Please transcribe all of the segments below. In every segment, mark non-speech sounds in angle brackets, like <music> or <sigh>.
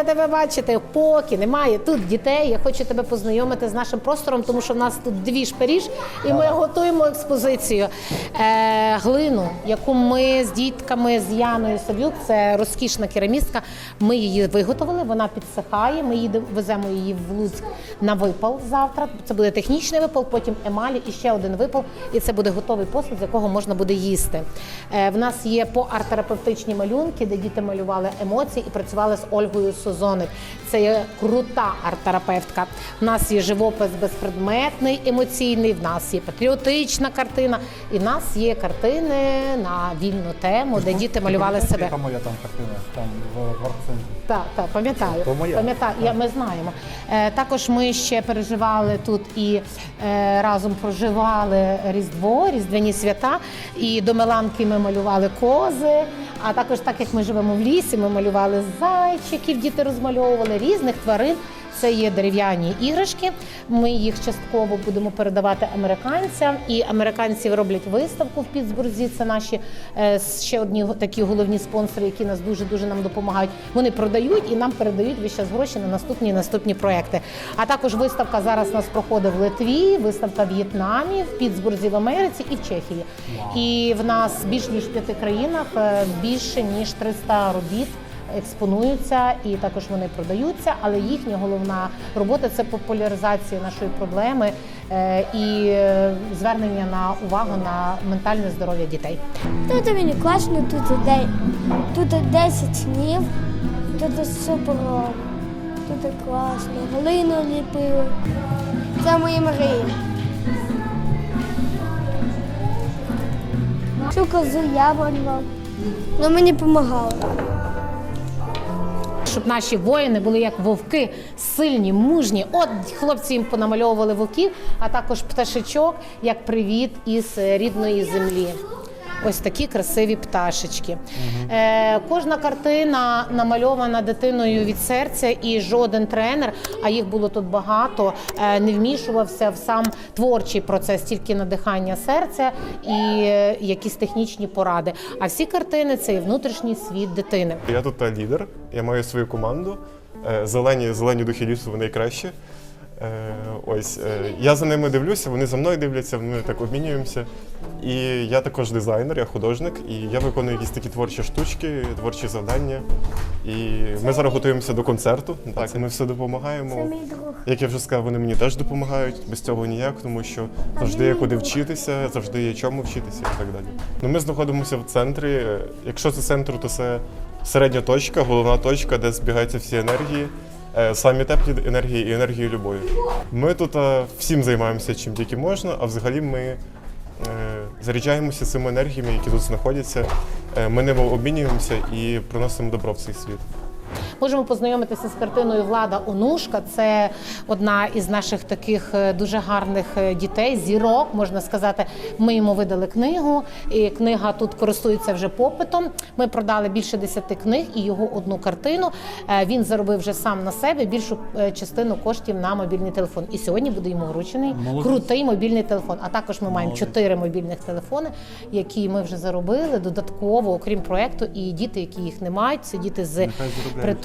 рада тебе бачити. Поки немає тут дітей. Я хочу тебе познайомити з нашим простором, тому що в нас тут дві Паріж, і ми готуємо експозицію е, глину, яку ми з дітками з Яною Савюк, це розкішна керамістка. Ми її виготовили, вона підсихає. Ми їде- веземо її в Луцьк на випал завтра. Це буде технічний випал, потім емалі і ще один випал. І це буде готовий посуд, з якого можна буде їсти. Е, в нас є по арт-терапевтичні малюнки, де діти малювали емоції і працювали з Ольгою Созоник. Це є крута арт-терапевтка. У нас є живопис безпредметний, емоційний. В нас є патріотична картина, і в нас є картини на вільну тему, де діти малювали себе. Яка моя там картина, там в арт-центрі. Так, так, пам'ятаю. Пам'ятаю, я, ми знаємо. Е, також ми ще переживали тут і е, разом проживали Різдво, Різдвяні свята. І до Меланки ми малювали кози. А також, так як ми живемо в лісі, ми малювали зайчиків, діти розмальовували різних тварин. Це є дерев'яні іграшки. Ми їх частково будемо передавати американцям, і американці роблять виставку в Пітсбурзі. Це наші е, ще одні такі головні спонсори, які нас дуже дуже нам допомагають. Вони продають і нам передають весь час гроші на наступні наступні проекти. А також виставка зараз у нас проходить в Литві, виставка в В'єтнамі, в Пітсбурзі в Америці і в Чехії. І в нас більш ніж п'яти країнах е, більше ніж 300 робіт експонуються і також вони продаються. Але їхня головна робота це популяризація нашої проблеми е, і е, звернення на увагу на ментальне здоров'я дітей. Тут мені класно, тут іде, тут 10 снів, тут супер, тут класно, глину ліпили. Це мої мрії. Цю козу я малював. Ну мені допомагало. Щоб наші воїни були як вовки, сильні, мужні. От хлопці їм понамальовували вовків, а також пташечок як привіт із е, рідної землі. Ось такі красиві пташечки. Е, кожна картина намальована дитиною від серця, і жоден тренер, а їх було тут багато, е, не вмішувався в сам творчий процес, тільки надихання серця і е, якісь технічні поради. А всі картини це і внутрішній світ дитини. Я тут та лідер, я маю свою команду. Е, Зелені, зелені духи лісу, вони найкращі. Е, Ось е, я за ними дивлюся, вони за мною дивляться, ми так обмінюємося. І я також дизайнер, я художник, і я виконую якісь такі творчі штучки, творчі завдання. І ми зараз готуємося до концерту. Так, ми все допомагаємо. Як я вже сказав, вони мені теж допомагають. Без цього ніяк, тому що завжди є куди вчитися, завжди є чому вчитися і так далі. Ну, ми знаходимося в центрі. Якщо це центр, то це середня точка, головна точка, де збігаються всі енергії. Е, Самі теплі енергії і енергії любові. Ми тут е, всім займаємося чим тільки можна, а взагалі ми е, заряджаємося цими енергіями, які тут знаходяться. Ми ними обмінюємося і приносимо добро в цей світ. Можемо познайомитися з картиною Влада Онушка. Це одна із наших таких е, дуже гарних е, дітей, зірок, можна сказати. Ми йому видали книгу, і книга тут користується вже попитом. Ми продали більше десяти книг і його одну картину. Е, Він заробив вже сам на себе більшу частину коштів на мобільний телефон. І сьогодні буде йому вручений крутий мобільний телефон. А також ми маємо чотири мобільних телефони, які ми вже заробили додатково, окрім проекту. І діти, які їх не мають, це діти з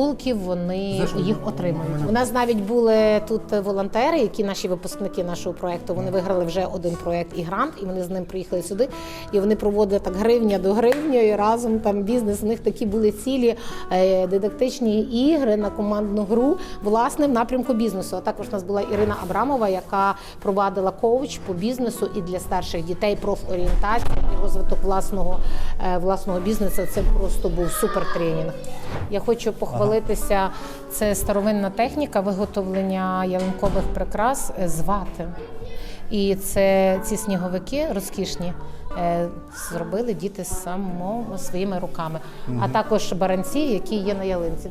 притулків, вони їх отримують. У нас навіть були тут волонтери, які наші випускники нашого проекту. Вони виграли вже один проект і грант, і вони з ним приїхали сюди. І вони проводили так гривня до гривня, і разом там бізнес. У них такі були цілі е, дидактичні ігри на командну гру, власне, в напрямку бізнесу. А також у нас була Ірина Абрамова, яка провадила коуч по бізнесу і для старших дітей профорієнтацію і розвиток власного, е, власного бізнесу. Це просто був супер тренінг. Я хочу похвалитися. Це старовинна техніка виготовлення ялинкових прикрас е, з вати. І це ці сніговики розкішні. е, Зробили діти само своїми руками, а також баранці, які є на ялинці.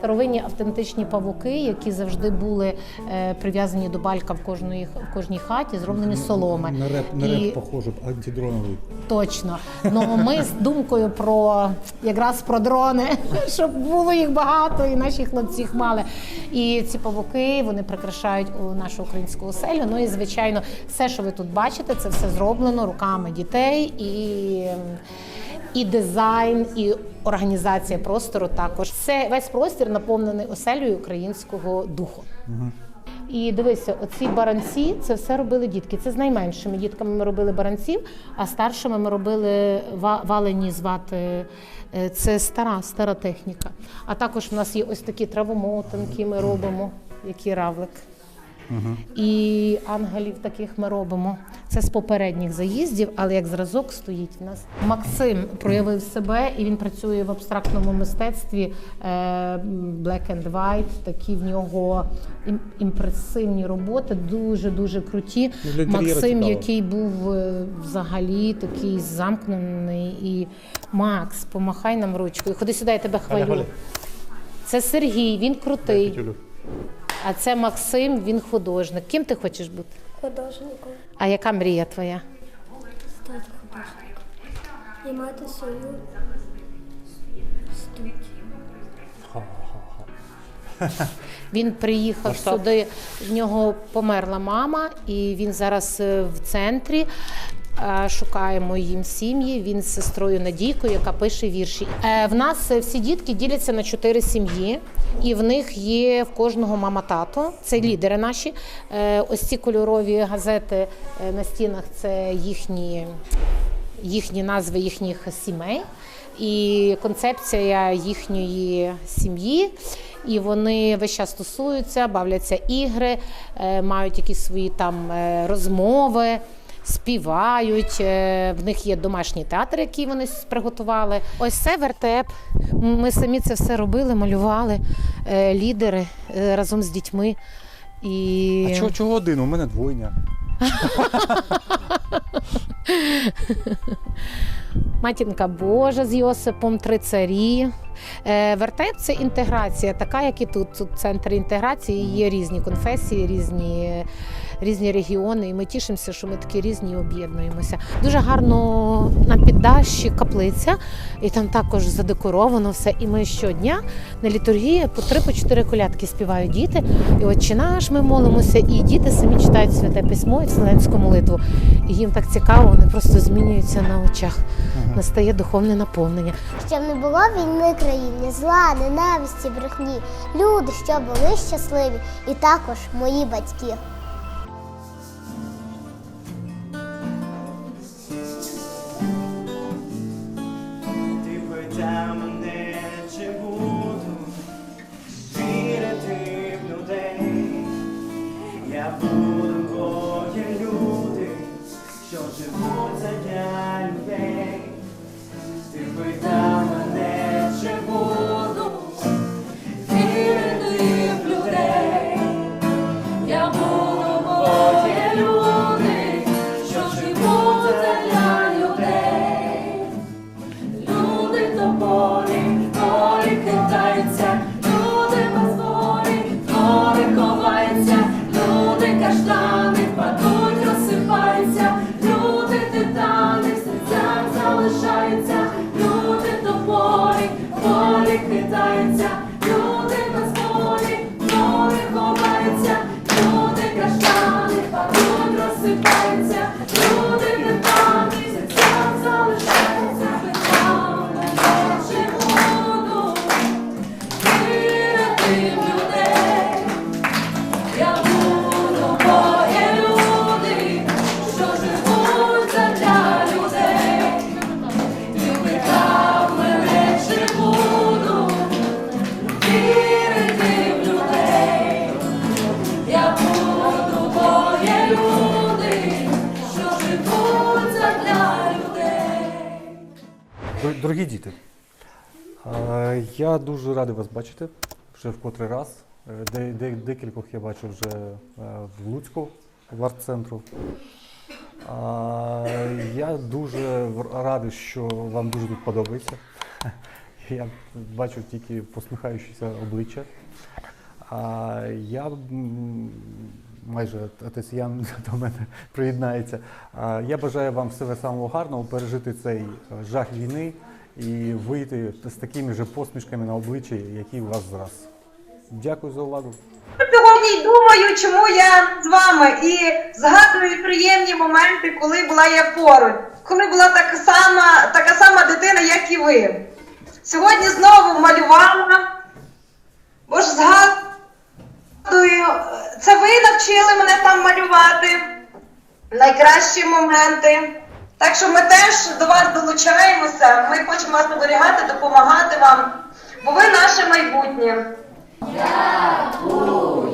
Старовинні автентичні павуки, які завжди були е, прив'язані до балька в кожної в кожній хаті, зроблені з соломи. На реп, на І- похоже, антидроновий. Точно. <laughs> Ну ми з думкою про якраз про дрони, <laughs> щоб було їх багато, і наші хлопці їх мали. І ці павуки вони прикрашають у нашу українську оселю. Ну і звичайно, все, що ви тут бачите, це все зроблено руками дітей і. І дизайн, і організація простору також. Це весь простір наповнений оселею українського духу. І дивися, оці баранці це все робили дітки. Це з найменшими дітками ми робили баранців, а старшими ми робили валені звати. Е, Це стара, стара техніка. А також в нас є ось такі травомотанки, ми робимо, який равлик. І ангелів таких ми робимо. Це з попередніх заїздів, але як зразок стоїть в нас. Максим проявив себе і він працює в абстрактному мистецтві е, Black and White. Такі в нього імпресивні роботи, дуже дуже круті. Ну, Максим, який був е, взагалі такий замкнений. І Макс, помахай нам ручкою. Ходи сюди, я тебе хвалю. Це Сергій, він крутий. А це Максим, він художник. Ким ти хочеш бути? Художником А яка мрія твоя? стати художником. І мати свою студію. <laughs> Він приїхав сюди, в нього померла мама, і він зараз е, в центрі. Е, Шукаємо їм сім'ї. Він з сестрою Надійкою, яка пише вірші. Е, В нас всі дітки діляться на чотири сім'ї, і в них є в кожного мама тато. Це лідери наші. Е, Ось ці кольорові газети на стінах це їхні їхні назви їхніх сімей і концепція їхньої сім'ї. І вони весь час стосуються, бавляться ігри, мають якісь свої там розмови, співають. е, В них є домашній театр, який вони приготували. Ось це вертеп. Ми самі це все робили, малювали е, лідери е, разом з дітьми. І... А чого, чого один? У мене двойня. <laughs> Матінка Божа з Йосипом, три царі. Вертеп це інтеграція, така як і тут. Тут центр інтеграції, є різні конфесії, різні, різні регіони. І ми тішимося, що ми такі різні об'єднуємося. Дуже гарно на піддащі каплиця, і там також задекоровано все. І ми щодня на літургії по три по чотири колядки співають діти. І отче наш ми молимося, і діти самі читають святе письмо і вселенську молитву. І їм так цікаво, вони просто змінюються на очах. Настає духовне наповнення. Щоб не було війни в країні, зла, ненависті, брехні. Люди, що були щасливі, і також мої батьки. Дорогі діти, е, я дуже радий вас бачити вже в котрий раз. Е, Де, де, декількох я бачу вже е, в Луцьку, в арт-центру. Я дуже радий, що вам дуже тут подобається. <laughs> Я бачу тільки посміхаючіся обличчя. Я майже отець <laughs> до мене приєднається. Я бажаю вам всього самого гарного, пережити цей е, жах війни і вийти з такими же посмішками на обличчі, які у вас зараз. Дякую за увагу. Сьогодні думаю, чому я з вами і згадую приємні моменти, коли була я поруч. коли була така сама, така сама дитина, як і ви. Сьогодні знову малювала, бо згадую, згадую, це ви навчили мене там малювати найкращі моменти. Так що ми теж до вас долучаємося, ми хочемо вас оберігати, допомагати вам, бо ви наше майбутнє. Дякуємо!